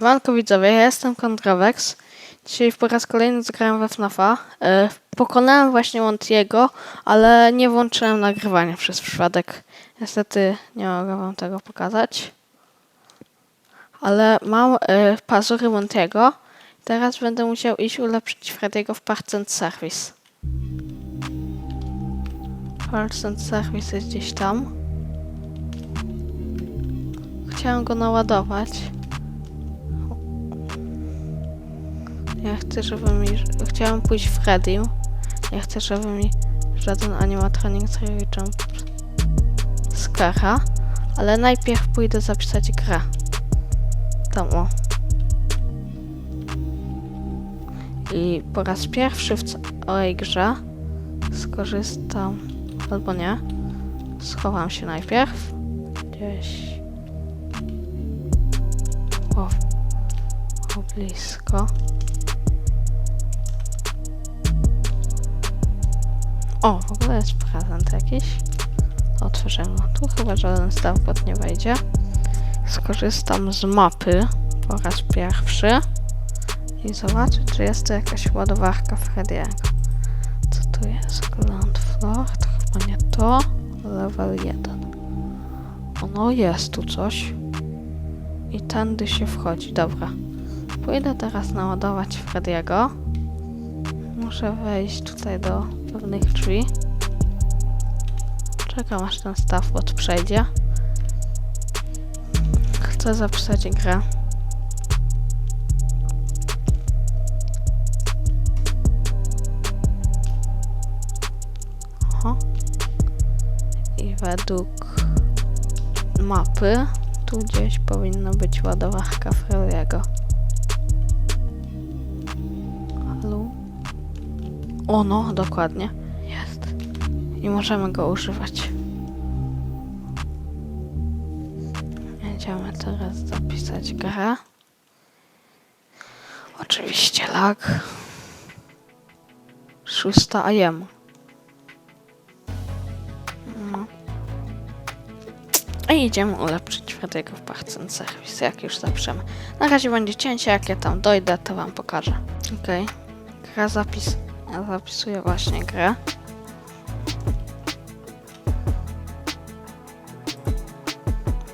Manko widzowie, ja jestem Kontrowex. Dzisiaj po raz kolejny zagrałem we FNAFa. Pokonałem właśnie Montiego, ale nie włączyłem nagrywania przez przypadek. Niestety nie mogę wam tego pokazać. Ale mam e, pazury Montiego. Teraz będę musiał iść ulepszyć Frediego w Parts and Service. Parts and Service jest gdzieś tam. Chciałem go naładować. Ja chcę, żeby mi... Chciałem pójść w Redim. Ja chcę, żeby mi żaden animatronik zrobił jump skara. Ale najpierw pójdę zapisać grę. Tam o. I po raz pierwszy w całej grze skorzystam... Albo nie. Schowam się najpierw. Gdzieś... O, o blisko. O, w ogóle jest prezent jakiś. Otworzymy. Tu chyba żaden starpot nie wejdzie. Skorzystam z mapy po raz pierwszy. I zobaczę, czy jest tu jakaś ładowarka Frediego. Co tu jest? Ground floor? To chyba nie to. Level 1. Ono jest tu coś. I tędy się wchodzi. Dobra. Pójdę teraz naładować Frediego. Muszę wejść tutaj do pewnych drzwi. Czekam aż ten stawbot przejdzie. Chcę zapisać grę. Oho. I według mapy tu gdzieś powinna być ładowarka Frediego. O no, dokładnie. Jest. I możemy go używać. Będziemy teraz zapisać grę. Oczywiście lag. Szósta AM. No. I idziemy ulepszyć Frediego w and Service, jak już zaprzemy. Na razie będzie cięcie, jak ja tam dojdę, to wam pokażę. Okej. Gra zapis... Ja zapisuję właśnie grę.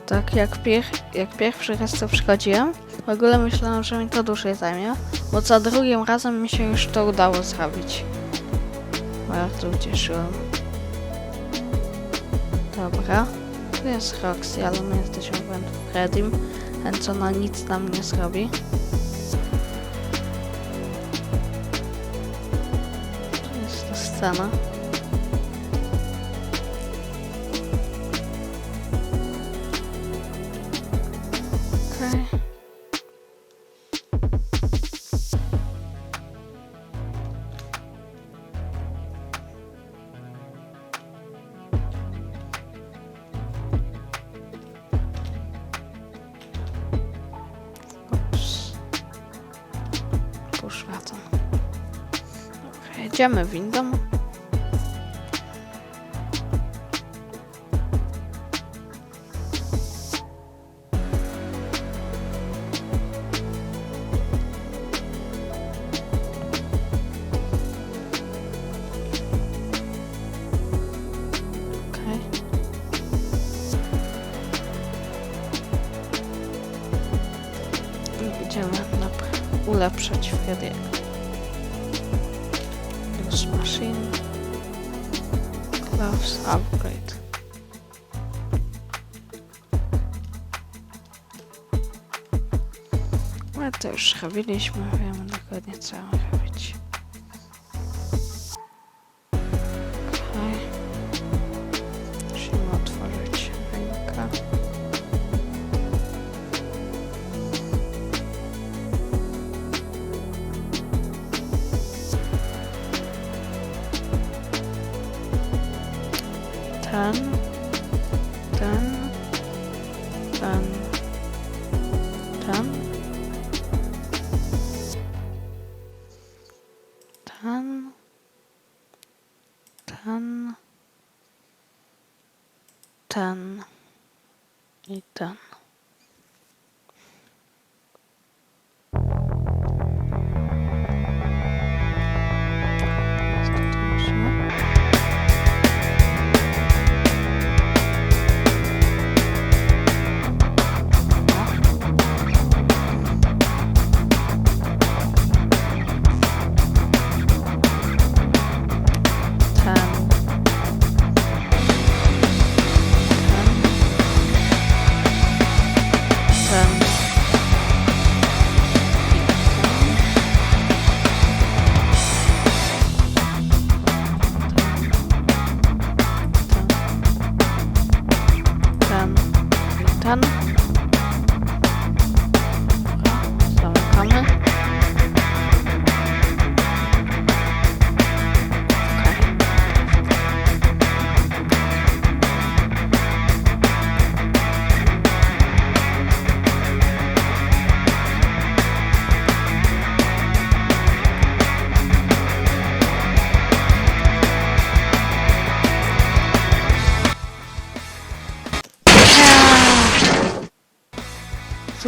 Tak, jak, pier jak pierwszy raz to przychodziłem, w ogóle myślałem, że mi to dłużej zajmie, bo za drugim razem mi się już to udało zrobić. Bardzo ucieszyłem. Dobra. Tu jest Roxy, ale my jesteśmy w Fredim, ten co na nic nam nie zrobi. Poszła to. Dobra, jedziemy windą. To już robiliśmy, wiemy dokładnie co ten.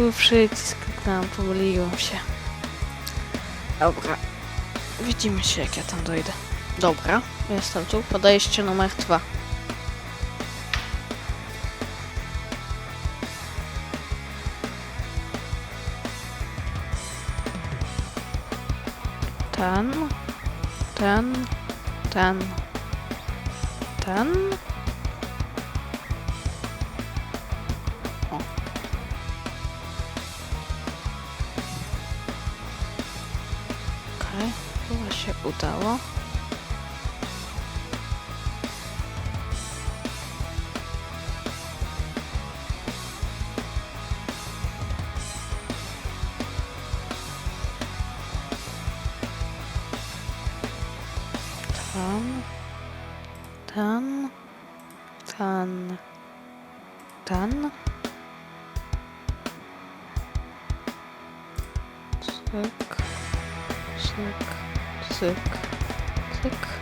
Tu przycisk kliknąłem, pomyliłem się. Dobra. Widzimy się jak ja tam dojdę. Dobra, jestem tu. Podejście numer dwa. Ten, ten, ten, ten. Się udało. Ten, ten, ten, ten. Cyk, cyk, cyk, cyk.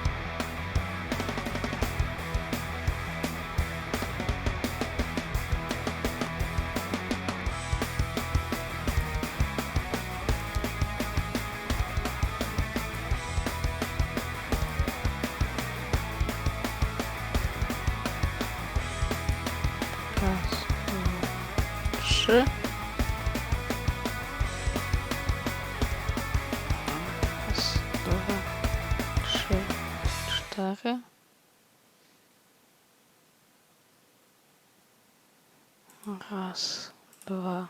Cztery. Raz, dwa,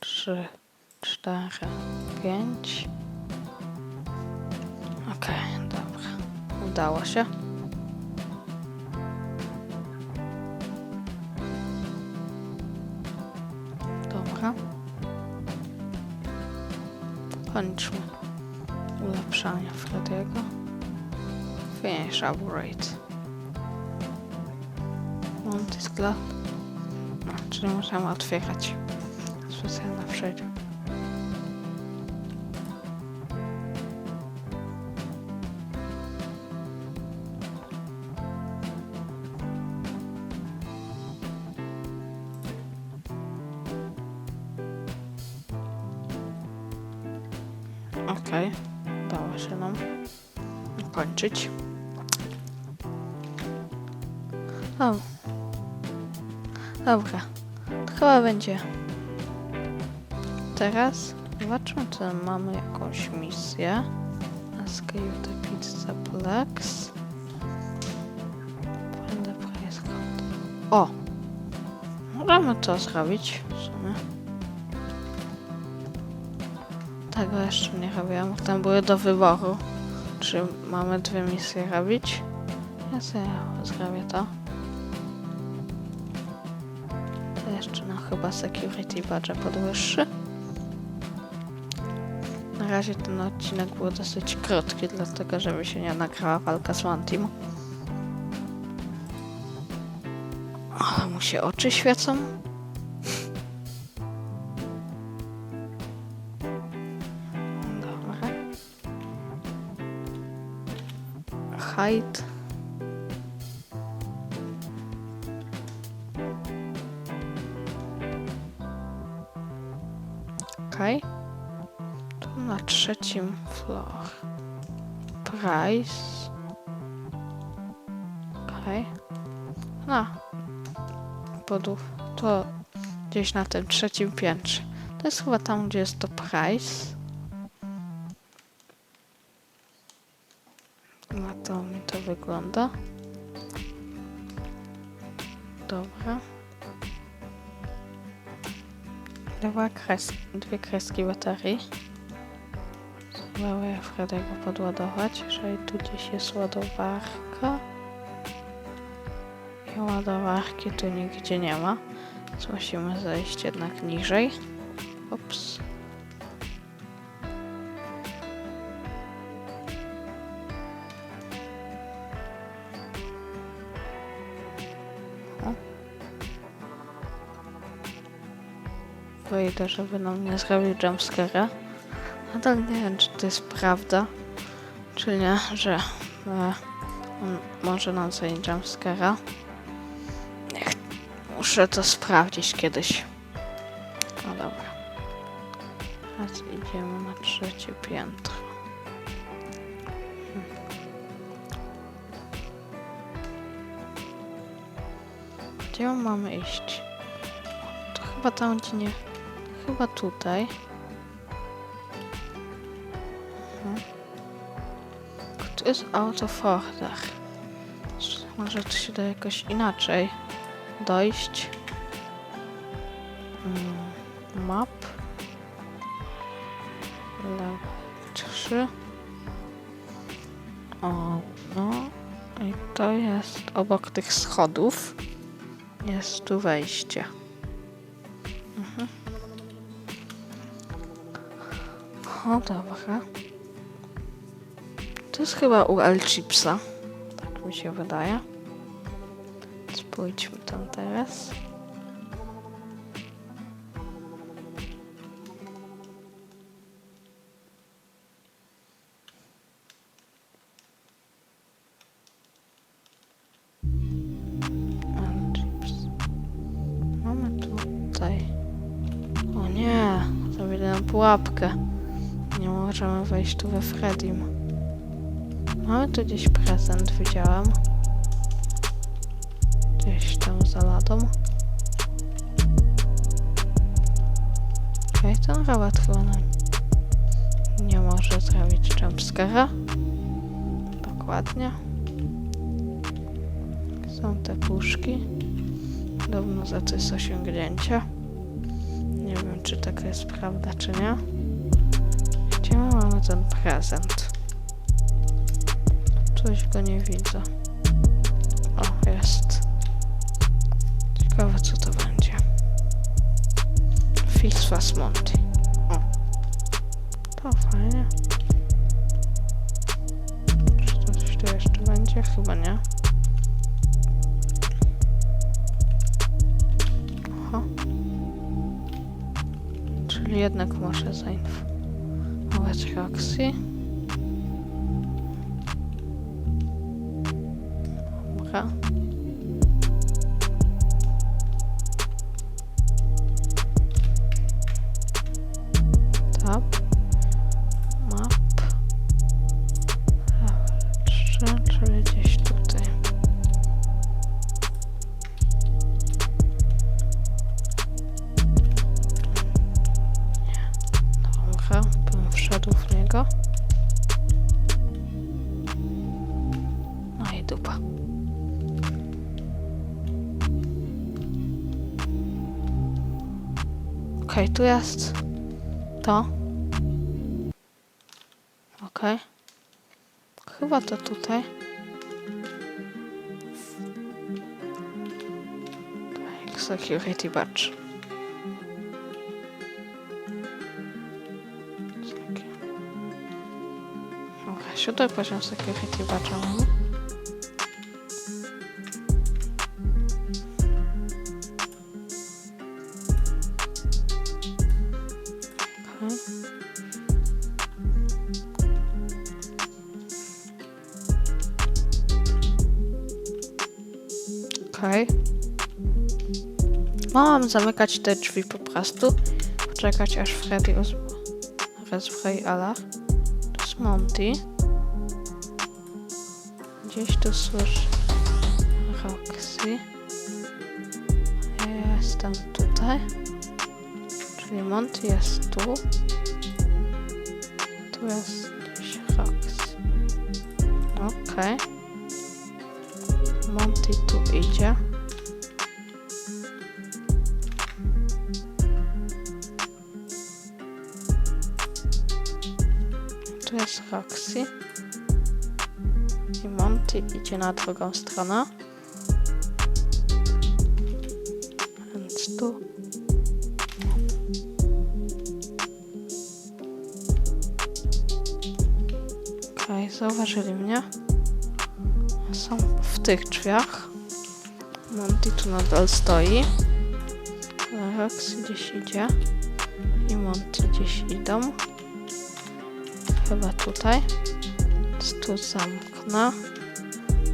trzy, cztery, pięć. Okej, dobra. Udało się. Dobra. Kończmy ulepszanie Frediego. Finish upgrade. Glove. No, czyli możemy otwierać. Specjalna przejdzie. Dobra, to chyba będzie. Teraz zobaczmy, czy mamy jakąś misję. Escape the Pizza Plex. Code. O! Możemy to zrobić w sumie. Tego jeszcze nie robiłam. Tam były do wyboru. Czy mamy dwie misje robić? Ja sobie zrobię. To chyba security badge podwyższy. Na razie ten odcinek był dosyć krótki, dlatego że mi się nie nagrała walka z One Team. Ale mu się oczy świecą. Dobra. Height. Trzecim floor. Price. Okej. No. Podów. To gdzieś na tym trzecim piętrze. To jest chyba tam, gdzie jest to price. Na to mi to wygląda. Dobra. Dwa kres dwie kreski baterii. Spróbuję Fredego podładować, jeżeli tu gdzieś jest ładowarka. I ładowarki tu nigdzie nie ma. Więc musimy zejść jednak niżej. Ups. Wyjdę, żeby nam nie zrobił jumpscare'a. Nadal nie wiem, czy to jest prawda, czy nie, że e, on może nam zrobić jumpscare'a. Niech, muszę to sprawdzić kiedyś. No dobra. Teraz idziemy na trzecie piętro. Gdzie mamy iść? To chyba tam, gdzie nie... Chyba tutaj. Tu jest. Może tu się da jakoś inaczej dojść. Mm, Map. Level 3. O, no. I to jest obok tych schodów. Jest tu wejście. Mhm. O, dobra. To jest chyba u El Chipsa. Tak mi się wydaje. Spójrzmy tam teraz. Pułapkę. Nie możemy wejść tu we Fredim. Mamy tu gdzieś prezent, widziałam. Gdzieś tam za ladą. Okej, ten robot chyba nam nie może zrobić jumpscare'a. Dokładnie. Są te puszki. Podobno za to jest osiągnięcie. Nie wiem, czy taka jest prawda, czy nie. Gdzie my mamy ten prezent? Coś go nie widzę. O, jest. Ciekawe, co to będzie. Fix was Monty. O. To fajnie. Czy to coś tu jeszcze będzie? Chyba nie. Oho. Czyli jednak muszę zainformować Roxy. Tu jest to. Okej. Chyba to tutaj. Security badge. Takie. Dobra, siódmy poziom security badge'a mamy. Okej. Mam zamykać te drzwi po prostu. Poczekać aż Freddy roz... rozbroi alarm. To jest Monty. Gdzieś tu słyszę Roxy. Ja jestem tutaj. Czyli Monty jest tu. Tu jest gdzieś Roxy. Okej. Monty Jest Roxy. I Monty idzie na drugą stronę. Więc tu. Okej, zauważyli mnie. Są w tych drzwiach. Monty tu nadal stoi. Roxy gdzieś idzie. I Monty gdzieś idą. Chyba tutaj. Tu zamknę.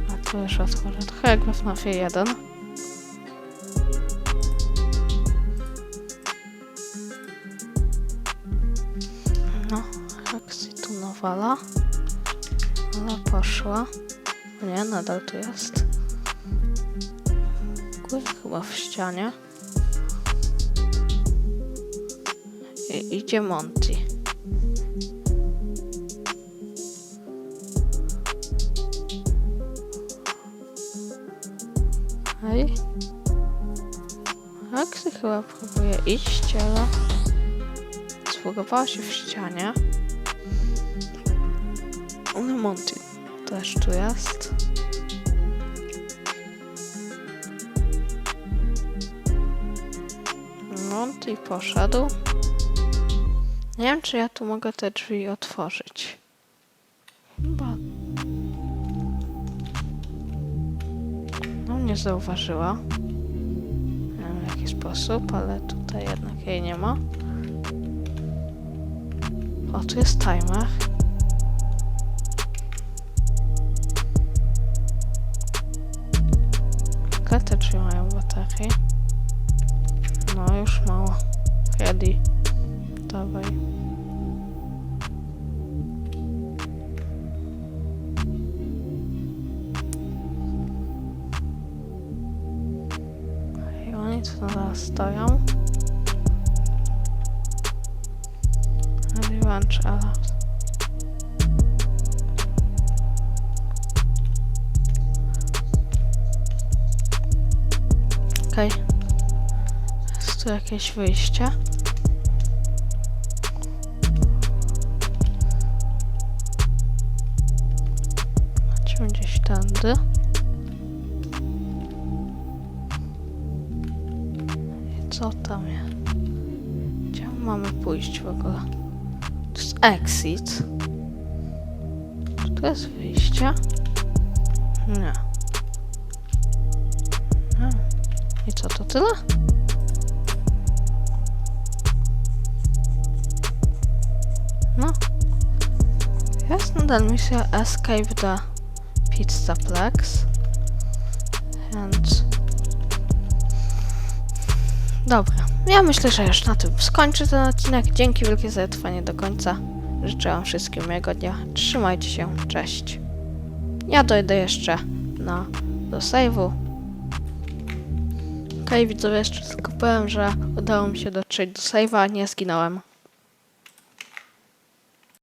A tu już otworzę. Trochę jak we FNAF 1. No, Roxy tu nawala. Ale poszła. Nie, nadal tu jest. Góry chyba w ścianie. I, idzie Monty. Roxy chyba próbuje iść, ale zbugowała się w ścianie. Ale Monty też tu jest. Monty poszedł. Nie wiem, czy ja tu mogę te drzwi otworzyć. Chyba. No, nie zauważyła. Sposób, ale tutaj jednak jej nie ma. O, tu jest timer. Okej. Jest tu jakieś wyjście? Chodźmy gdzieś tędy. I co tam jest? Gdzie mamy pójść w ogóle? To jest exit. Czy to jest wyjście? Nie. Co, to tyle? No. Jest nadal misja Escape the Pizzaplex. Więc... Dobra. Ja myślę, że już na tym skończę ten odcinek. Dzięki wielkie za trwanie do końca. Życzę wam wszystkim miłego dnia. Trzymajcie się. Cześć. Ja dojdę jeszcze na do save'u. Okej, widzowie, jeszcze tylko powiem, że udało mi się dotrzeć do save'a, nie zginąłem.